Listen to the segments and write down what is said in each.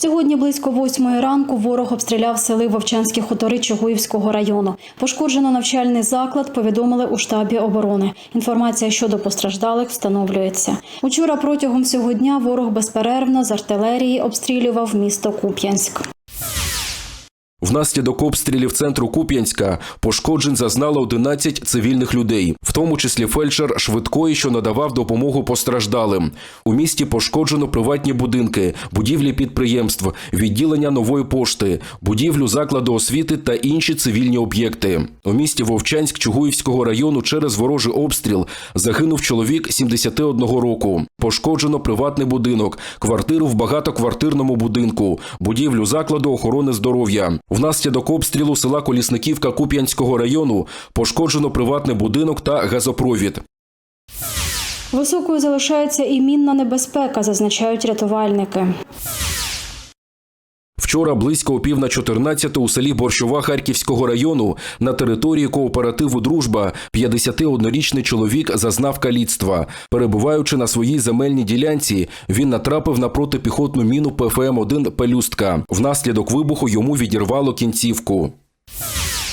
Сьогодні близько восьмої ранку ворог обстріляв сели Вовчанські хутори Чугуївського району. Пошкоджено навчальний заклад. Повідомили у штабі оборони. Інформація щодо постраждалих встановлюється. Учора протягом всього дня ворог безперервно з артилерії обстрілював місто Куп'янськ. Внаслідок обстрілів центру Куп'янська пошкоджень зазнало 11 цивільних людей, в тому числі фельдшер швидкої, що надавав допомогу постраждалим. У місті пошкоджено приватні будинки, будівлі підприємств, відділення нової пошти, будівлю закладу освіти та інші цивільні об'єкти. У місті Вовчанськ Чугуївського району через ворожий обстріл загинув чоловік 71 року. Пошкоджено приватний будинок, квартиру в багатоквартирному будинку, будівлю закладу охорони здоров'я. Внаслідок обстрілу села Колісниківка Куп'янського району пошкоджено приватний будинок та газопровід. Високою залишається і мінна небезпека, зазначають рятувальники. Вчора близько опів на 14 у селі Борщова Харківського району на території кооперативу Дружба 51-річний чоловік зазнав каліцтва. Перебуваючи на своїй земельній ділянці, він натрапив на протипіхотну міну ПФМ-1 Пелюстка. Внаслідок вибуху йому відірвало кінцівку.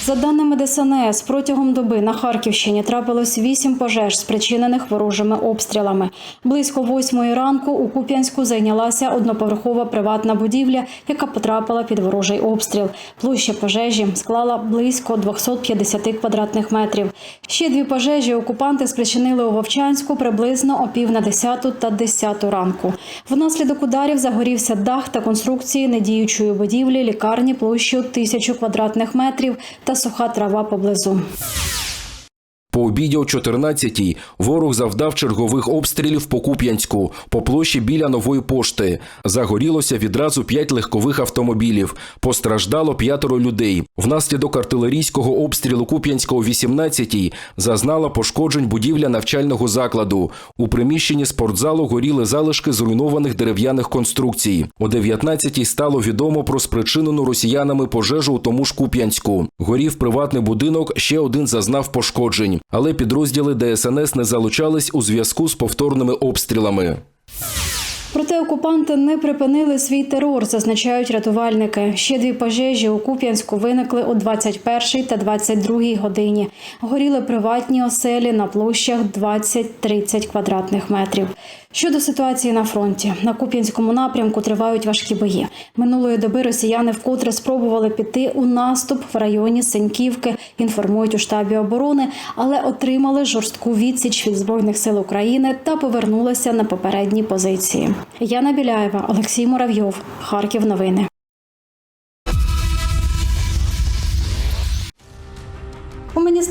За даними ДСНС, протягом доби на Харківщині трапилось вісім пожеж, спричинених ворожими обстрілами. Близько восьмої ранку у Куп'янську зайнялася одноповерхова приватна будівля, яка потрапила під ворожий обстріл. Площа пожежі склала близько 250 квадратних метрів. Ще дві пожежі окупанти спричинили у Вовчанську приблизно о пів на десяту та десяту ранку. Внаслідок ударів загорівся дах та конструкції недіючої будівлі лікарні площею тисячу квадратних метрів та суха трава поблизу. Обіді о 14-й ворог завдав чергових обстрілів по Куп'янську, по площі біля нової пошти. Загорілося відразу п'ять легкових автомобілів. Постраждало п'ятеро людей. Внаслідок артилерійського обстрілу Куп'янська о 18-й зазнала пошкоджень будівля навчального закладу. У приміщенні спортзалу горіли залишки зруйнованих дерев'яних конструкцій. О 19-й стало відомо про спричинену росіянами пожежу у тому ж Куп'янську. Горів приватний будинок, ще один зазнав пошкоджень але підрозділи ДСНС не залучались у зв'язку з повторними обстрілами. Проте окупанти не припинили свій терор, зазначають рятувальники. Ще дві пожежі у Куп'янську виникли о 21 та 22 годині. Горіли приватні оселі на площах 20-30 квадратних метрів. Щодо ситуації на фронті, на Куп'янському напрямку тривають важкі бої. Минулої доби росіяни вкотре спробували піти у наступ в районі Сеньківки, інформують у штабі оборони, але отримали жорстку відсіч від збройних сил України та повернулися на попередні позиції. Яна Біляєва, Олексій Муравйов, Харків. Новини.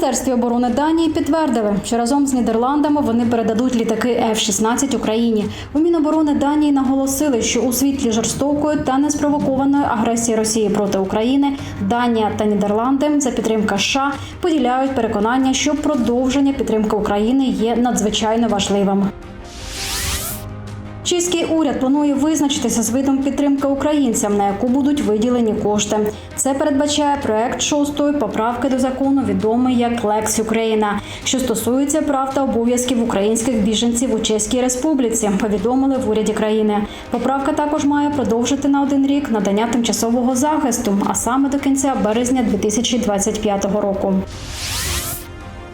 Міністерстві оборони Данії підтвердили, що разом з Нідерландами вони передадуть літаки F-16 Україні. У Міноборони Данії наголосили, що у світлі жорстокої та неспровокованої агресії Росії проти України Данія та Нідерланди за підтримка США поділяють переконання, що продовження підтримки України є надзвичайно важливим. Чеський уряд планує визначитися з видом підтримки українцям, на яку будуть виділені кошти. Це передбачає проект шостої поправки до закону, відомий як Лекс Україна, що стосується прав та обов'язків українських біженців у Чеській Республіці. Повідомили в уряді країни. Поправка також має продовжити на один рік надання тимчасового захисту, а саме до кінця березня 2025 року.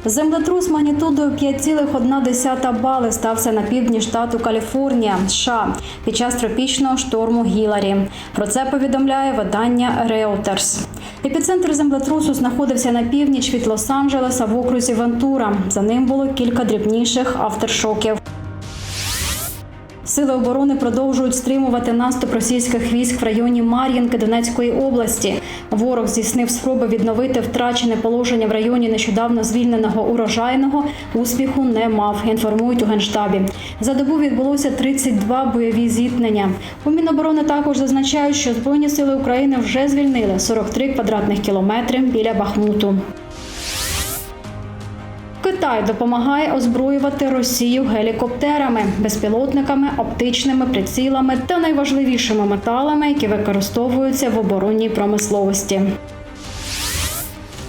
Землетрус магнітудою 5,1 бали стався на півдні штату Каліфорнія, США, під час тропічного шторму Гіларі. Про це повідомляє видання Reuters. Епіцентр землетрусу знаходився на північ від Лос-Анджелеса в окрузі Вентура. За ним було кілька дрібніших авторшоків. Сили оборони продовжують стримувати наступ російських військ в районі Мар'їнки Донецької області. Ворог здійснив спроби відновити втрачене положення в районі нещодавно звільненого урожайного. Успіху не мав. Інформують у генштабі. За добу відбулося 32 бойові зіткнення. У Міноборони також зазначають, що збройні сили України вже звільнили 43 квадратних кілометри біля Бахмуту. Китай допомагає озброювати Росію гелікоптерами, безпілотниками, оптичними прицілами та найважливішими металами, які використовуються в оборонній промисловості.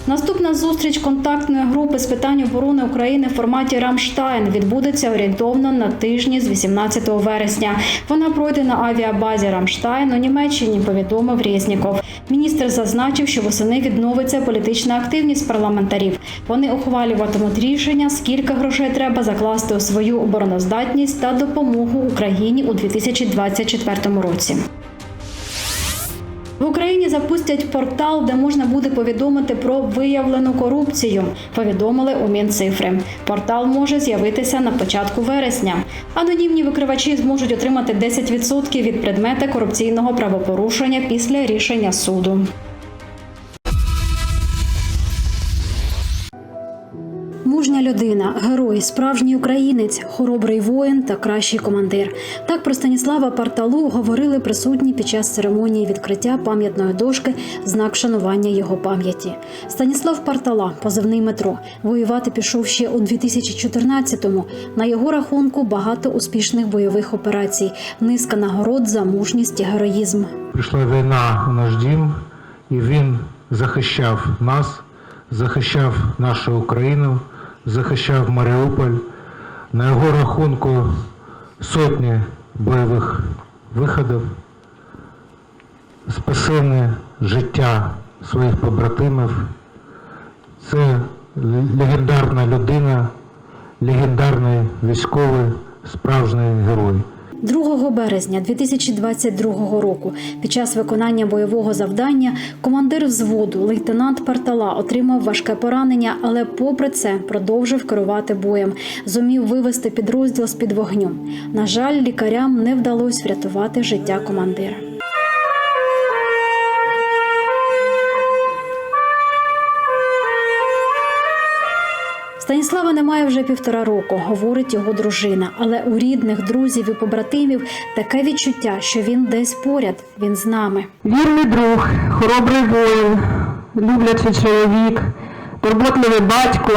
Наступна зустріч контактної групи з питань оборони України в форматі Рамштайн відбудеться орієнтовно на тижні з 18 вересня. Вона пройде на авіабазі Рамштайн у Німеччині. Повідомив Резніков. Міністр зазначив, що восени відновиться політична активність парламентарів. Вони ухвалюватимуть рішення, скільки грошей треба закласти у свою обороноздатність та допомогу Україні у 2024 році. В Україні запустять портал, де можна буде повідомити про виявлену корупцію. Повідомили у Мінцифри. Портал може з'явитися на початку вересня. Анонімні викривачі зможуть отримати 10% від предмета корупційного правопорушення після рішення суду. Людина, герой, справжній українець, хоробрий воїн та кращий командир. Так про Станіслава Парталу говорили присутні під час церемонії відкриття пам'ятної дошки знак шанування його пам'яті. Станіслав Партала, позивний метро, воювати пішов ще у 2014-му. На його рахунку багато успішних бойових операцій, низка нагород за мужність і героїзм. Прийшла війна у наш дім, і він захищав нас, захищав нашу Україну, захищав Маріуполь. На його рахунку сотні бойових виходів, спасене життя своїх побратимів. Це легендарна людина, легендарний військовий, справжній герой. 2 березня 2022 року під час виконання бойового завдання командир взводу лейтенант Партала отримав важке поранення, але попри це продовжив керувати боєм. Зумів вивести підрозділ з під вогню. На жаль, лікарям не вдалося врятувати життя командира. Станіслава немає вже півтора року, говорить його дружина. Але у рідних, друзів і побратимів таке відчуття, що він десь поряд, він з нами. Вірний друг, хоробрий воїн, люблячий чоловік, турботливий батько,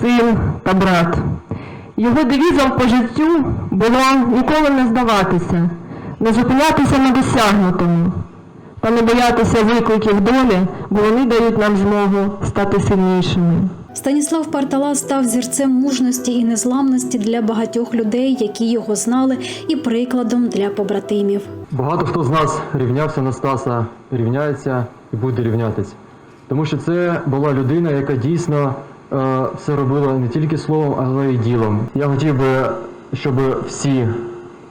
син та брат. Його девізом по життю було ніколи не здаватися, не зупинятися на досягнутому та не боятися викликів долі, бо вони дають нам змогу стати сильнішими. Станіслав Партала став зірцем мужності і незламності для багатьох людей, які його знали, і прикладом для побратимів. Багато хто з нас рівнявся на Стаса, рівняється і буде рівнятись. Тому що це була людина, яка дійсно е, все робила не тільки словом, але й ділом. Я хотів би, щоб всі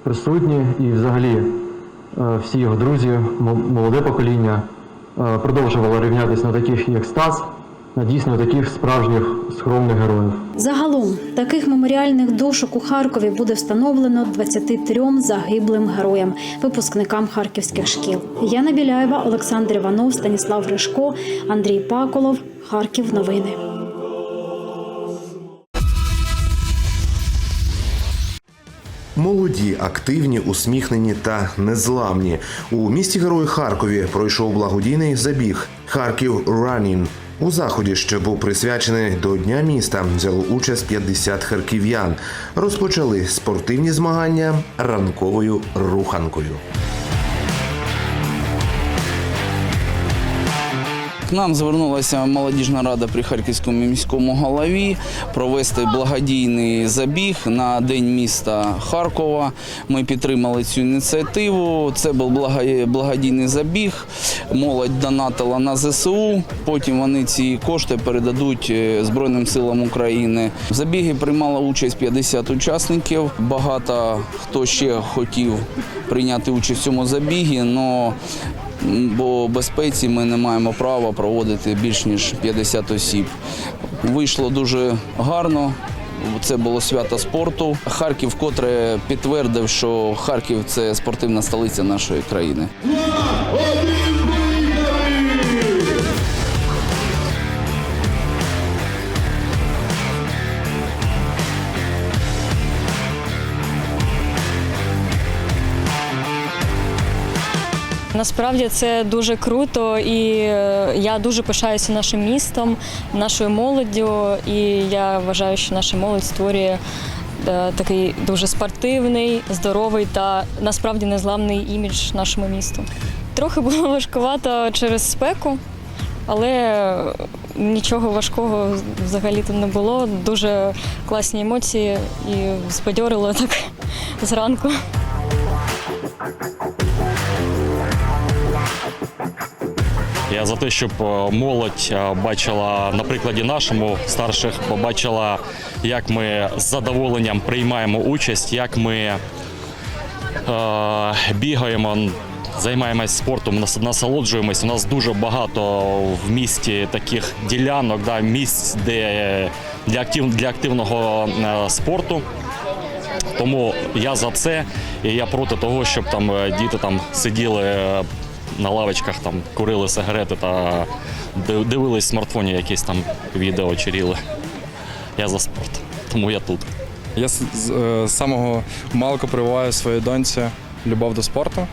присутні і взагалі е, всі його друзі, молоде покоління е, продовжувало рівнятись на таких, як Стас, дійсно таких справжніх скромних героїв. Загалом таких меморіальних дошок у Харкові буде встановлено 23 загиблим героям, випускникам харківських шкіл. Яна Біляєва, Олександр Іванов, Станіслав Гришко, Андрій Паколов. Харків. Новини. Молоді, активні, усміхнені та незламні. У місті Герої Харкові пройшов благодійний забіг Харків Ранін. У заході, що був присвячений до Дня міста, взяло участь 50 харків'ян. Розпочали спортивні змагання ранковою руханкою. Нам звернулася молодіжна рада при Харківському міському голові провести благодійний забіг на День міста Харкова. Ми підтримали цю ініціативу. Це був благодійний забіг. Молодь донатила на ЗСУ. Потім вони ці кошти передадуть е, Збройним силам України. В забігі приймало участь 50 учасників. Багато хто ще хотів прийняти участь в цьому забігі, але бо безпеці ми не маємо права проводити більш ніж 50 осіб. Вийшло дуже гарно. Це було свято спорту. Харків котре підтвердив, що Харків це спортивна столиця нашої країни. Насправді це дуже круто, і е, я дуже пишаюся нашим містом, нашою молоддю. І я вважаю, що наша молодь створює е, такий дуже спортивний, здоровий та насправді незламний імідж нашому місту. Трохи було важкувато через спеку, але нічого важкого взагалі то не було. Дуже класні емоції і збадьорило так зранку. Я за те, щоб е, молодь е, бачила на прикладі нашому старших, побачила, як ми з задоволенням приймаємо участь, як ми е, бігаємо, займаємось спортом, нас- насолоджуємось. У нас дуже багато в місті таких ділянок, да, місць, де для, актив, для активного спорту. Тому я за це, і я проти того, щоб там діти там сиділи на лавочках, там курили сигарети та дивились в смартфоні якісь там відео чи ріли. Я за спорт, тому я тут. Я з, е, самого малку прививаю своїй доньці любов до спорту,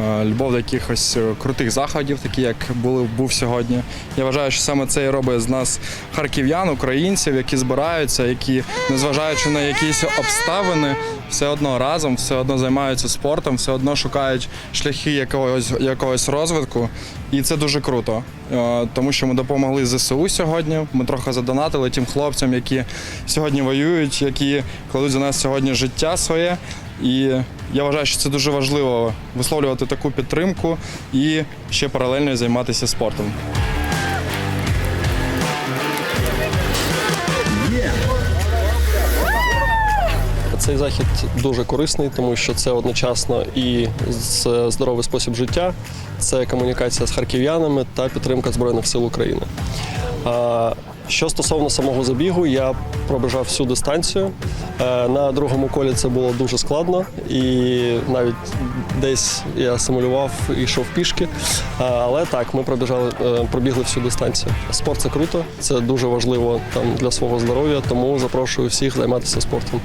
е, любов до якихось е, крутих заходів, такі як були був сьогодні. Я вважаю, що саме це і робить з нас харків'ян, українців, які збираються, які, незважаючи на якісь обставини, все одно разом, все одно займаються спортом, все одно шукають шляхи якогось, якогось розвитку. І це дуже круто, е, тому що ми допомогли ЗСУ сьогодні. Ми трохи задонатили тим хлопцям, які сьогодні воюють, які кладуть за нас сьогодні життя своє. І я вважаю, що це дуже важливо висловлювати таку підтримку і ще паралельно займатися спортом. Цей захід дуже корисний, тому що це одночасно і здоровий спосіб життя, це комунікація з харків'янами та підтримка Збройних сил України. Що стосовно самого забігу, я пробіжав всю дистанцію. Е, На другому колі це було дуже складно, і навіть десь я симулював і йшов пішки. Але так, ми пробіжали, е, пробігли всю дистанцію. Спорт це круто, це дуже важливо там для свого здоров'я, тому запрошую всіх займатися спортом.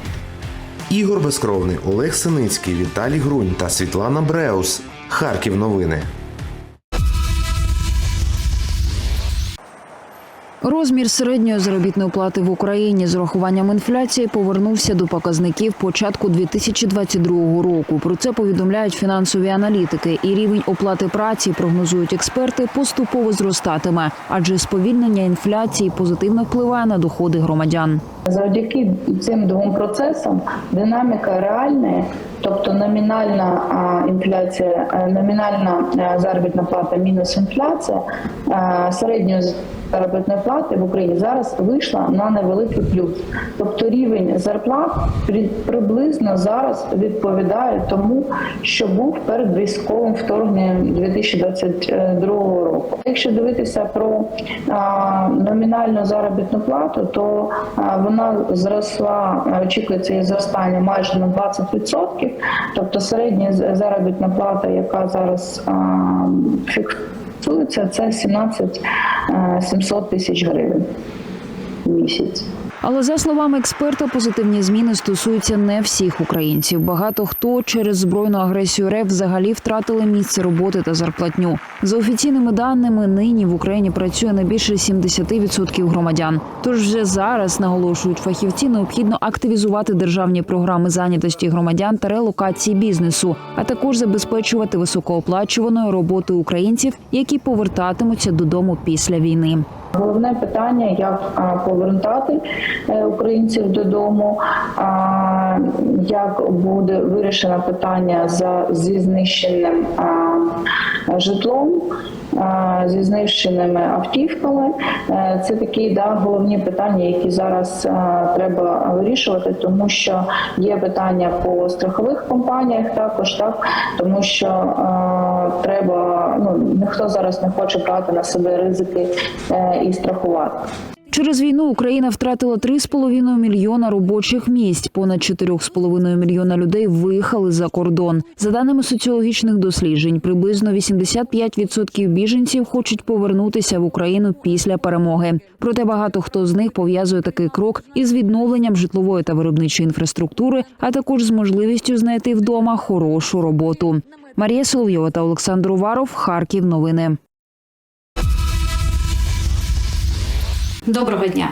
Ігор Безкровний, Олег Синицький, Віталій Грунь та Світлана Бреус. Харків новини. Розмір середньої заробітної плати в Україні з урахуванням інфляції повернувся до показників початку 2022 року. Про це повідомляють фінансові аналітики. І рівень оплати праці прогнозують експерти поступово зростатиме, адже сповільнення інфляції позитивно впливає на доходи громадян. Завдяки цим двом процесам динаміка реальна, тобто номінальна інфляція, е, номінальна е, заробітна плата мінус інфляція е, середньої заробітної плати в Україні зараз вийшла на невеликий плюс. Тобто рівень зарплат при- приблизно зараз відповідає тому, що був перед військовим вторгненням 2022 року. Якщо дивитися про номінальну заробітну плату, то вона зросла, очікується її зростання майже на 20%. Тобто середня заробітна плата, яка зараз фіксується, це 17 700 тисяч гривень в місяць. Але за словами експерта, позитивні зміни стосуються не всіх українців. Багато хто через збройну агресію РФ взагалі втратили місце роботи та зарплатню. За офіційними даними, нині в Україні працює не більше 70% громадян. Тож вже зараз наголошують фахівці, необхідно активізувати державні програми зайнятості громадян та релокації бізнесу, а також забезпечувати високооплачуваною роботою українців, які повертатимуться додому після війни. Головне питання, як повертати е, українців додому, як буде вирішено питання за зі знищеним житлом, зі знищеними автівками. Е, Це такі да, головні питання, які зараз треба вирішувати, тому що є питання по страхових компаніях також, так тому що треба ну ніхто зараз не хоче брати на себе ризики е, і страхувати. Через війну Україна втратила 3,5 мільйона робочих місць. Понад 4,5 мільйона людей виїхали за кордон. За даними соціологічних досліджень, приблизно 85% біженців хочуть повернутися в Україну після перемоги. Проте багато хто з них пов'язує такий крок із відновленням житлової та виробничої інфраструктури, а також з можливістю знайти вдома хорошу роботу. Марія Соловйова та Олександр Уваров. Харків. Новини. Доброго дня.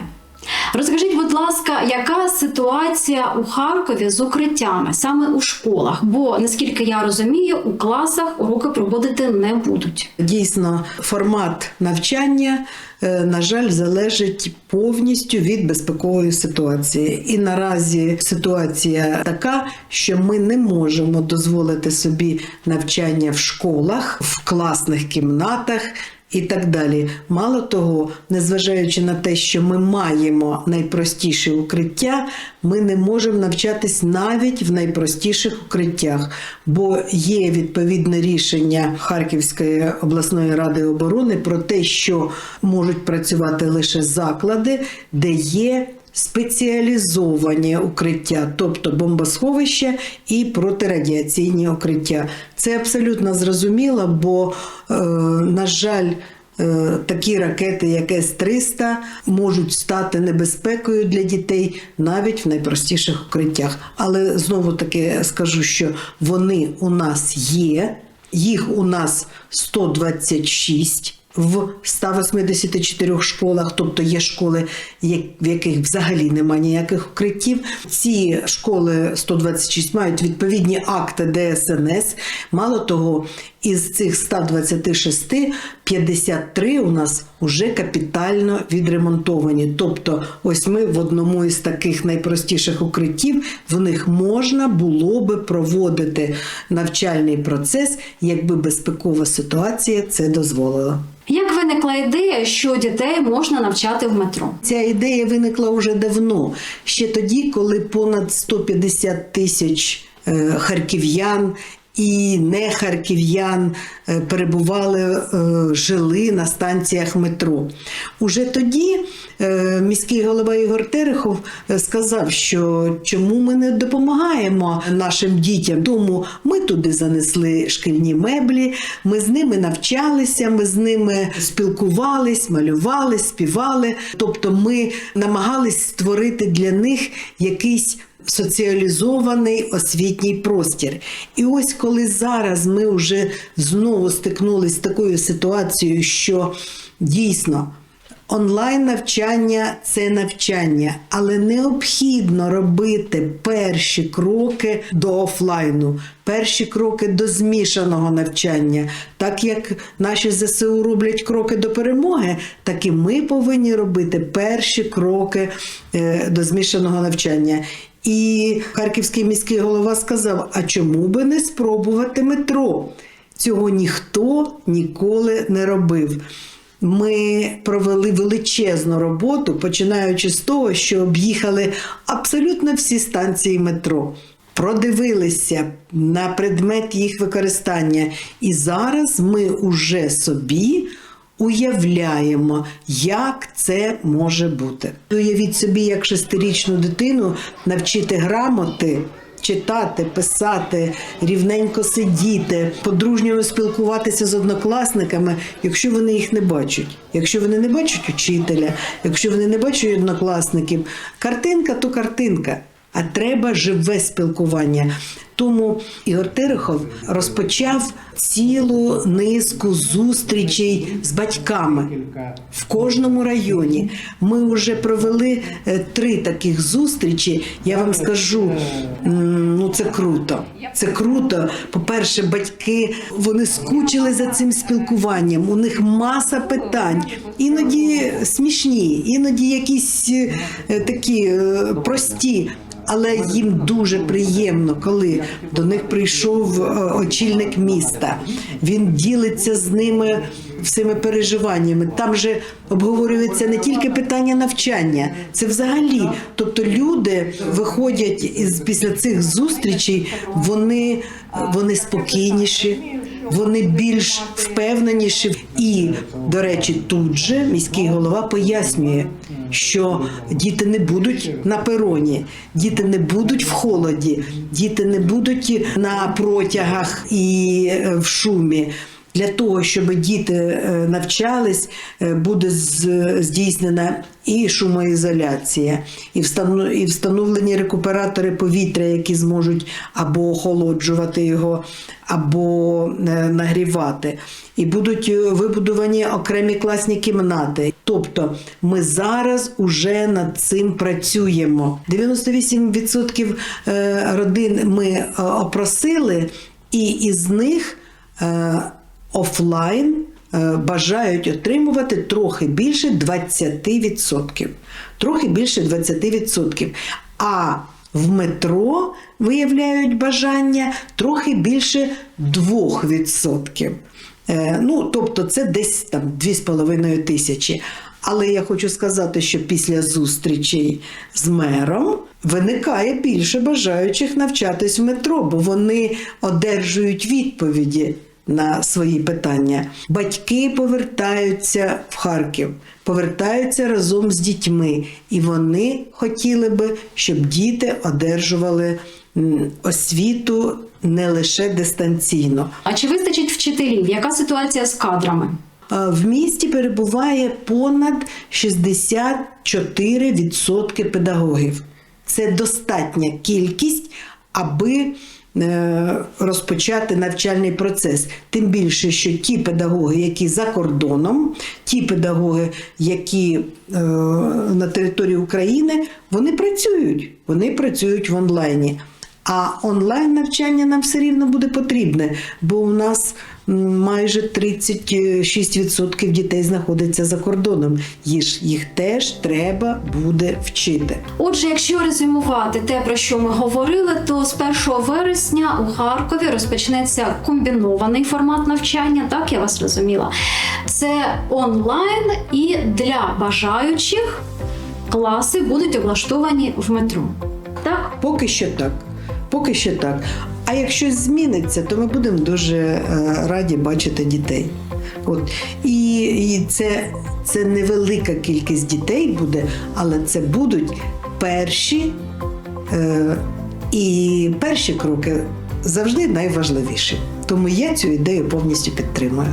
Розкажіть, будь ласка, яка ситуація у Харкові з укриттями саме у школах? Бо наскільки я розумію, у класах уроки проводити не будуть. Дійсно, формат навчання, е, на жаль, залежить повністю від безпекової ситуації. І наразі ситуація така, що ми не можемо дозволити собі навчання в школах, в класних кімнатах. І так далі. Мало того, незважаючи на те, що ми маємо найпростіше укриття, ми не можемо навчатись навіть в найпростіших укриттях, бо є відповідне рішення Харківської обласної ради оборони про те, що можуть працювати лише заклади, де є спеціалізовані укриття, тобто бомбосховища і протирадіаційні укриття. Це абсолютно зрозуміло, бо, е, на жаль, е, Такі ракети, як С-300, можуть стати небезпекою для дітей навіть в найпростіших укриттях. Але знову таки скажу, що вони у нас є, їх у нас 126 в 184 школах, тобто є школи, в яких взагалі немає ніяких укриттів. Ці школи 126 мають відповідні акти ДСНС. Мало того, із цих 126 53 у нас вже капітально відремонтовані. Тобто, ось ми в одному із таких найпростіших укриттів в них можна було би проводити навчальний процес, якби безпекова ситуація це дозволила. Як виникла ідея, що дітей можна навчати в метро? Ця ідея виникла вже давно, ще тоді, коли понад 150 тисяч е, харків'ян. І не харків'ян е, перебували, е, жили на станціях метро. Уже тоді е, міський голова Ігор Терехов сказав, що чому ми не допомагаємо нашим дітям. Тому ми туди занесли шкільні меблі, ми з ними навчалися, ми з ними спілкувались, малювали, співали. Тобто ми намагались створити для них якийсь соціалізований освітній простір. І ось коли зараз ми вже знову стикнулися з такою ситуацією, що дійсно. Онлайн навчання це навчання, але необхідно робити перші кроки до офлайну, перші кроки до змішаного навчання. Так як наші ЗСУ роблять кроки до перемоги, так і ми повинні робити перші кроки е, до змішаного навчання. І харківський міський голова сказав: а чому би не спробувати метро? Цього ніхто ніколи не робив. Ми провели величезну роботу, починаючи з того, що об'їхали абсолютно всі станції метро. Продивилися на предмет їх використання, і зараз ми уже собі уявляємо, як це може бути. Уявіть собі, як шестирічну дитину навчити грамоти. Читати, писати, рівненько сидіти, по-дружньому спілкуватися з однокласниками, якщо вони їх не бачать. Якщо вони не бачать учителя, якщо вони не бачать однокласників, картинка то картинка, а треба живе спілкування. Тому Ігор Терехов розпочав цілу низку зустрічей з батьками в кожному районі. Ми вже провели е, три таких зустрічі. Я вам скажу, ну це круто. Це круто. По-перше, батьки вони скучили за цим спілкуванням. У них маса питань, іноді смішні, іноді якісь е, такі е, прості. Але їм дуже приємно, коли до них прийшов е, очільник міста. Він ділиться з ними всіми переживаннями. Там же обговорюється не тільки питання навчання, це взагалі. Тобто люди виходять із після цих зустрічей, вони, вони спокійніші. Вони більш впевненіші, і до речі, тут же міський голова пояснює, що діти не будуть на пероні, діти не будуть в холоді, діти не будуть на протягах і е, в шумі. Для того, щоб діти е, навчались, е, буде здійснена і шумоізоляція, і встановлені рекуператори повітря, які зможуть або охолоджувати його, або е, нагрівати. І будуть вибудовані окремі класні кімнати. Тобто ми зараз уже над цим працюємо. 98% е, родин ми опросили, і із них офлайн е, бажають отримувати трохи більше 20%. Трохи більше 20%. А в метро виявляють бажання трохи більше 2%. Е, Ну, тобто це десь там 2,5 тисячі. Але я хочу сказати, що після зустрічей з мером виникає більше бажаючих навчатись в метро, бо вони одержують відповіді на свої питання. Батьки повертаються в Харків, повертаються разом з дітьми, і вони хотіли би, щоб діти одержували освіту не лише дистанційно. А чи вистачить вчителів? Яка ситуація з кадрами? В місті перебуває понад 64% педагогів. Це достатня кількість, аби розпочати навчальний процес. Тим більше, що ті педагоги, які за кордоном, ті педагоги, які е, на території України, вони працюють. Вони працюють в онлайні. А онлайн навчання нам все рівно буде потрібне, бо у нас майже 36% дітей знаходиться за кордоном. Їх, їх теж треба буде вчити. Отже, якщо резюмувати те, про що ми говорили, то з 1 вересня у Харкові розпочнеться комбінований формат навчання. Так я вас розуміла. Це онлайн і для бажаючих класи будуть облаштовані в метро. Так, Поки що так. Поки що так. А якщо зміниться, то ми будемо дуже е, раді бачити дітей. От. І, і це, це невелика кількість дітей буде, але це будуть перші, е, і перші кроки завжди найважливіші. Тому я цю ідею повністю підтримую.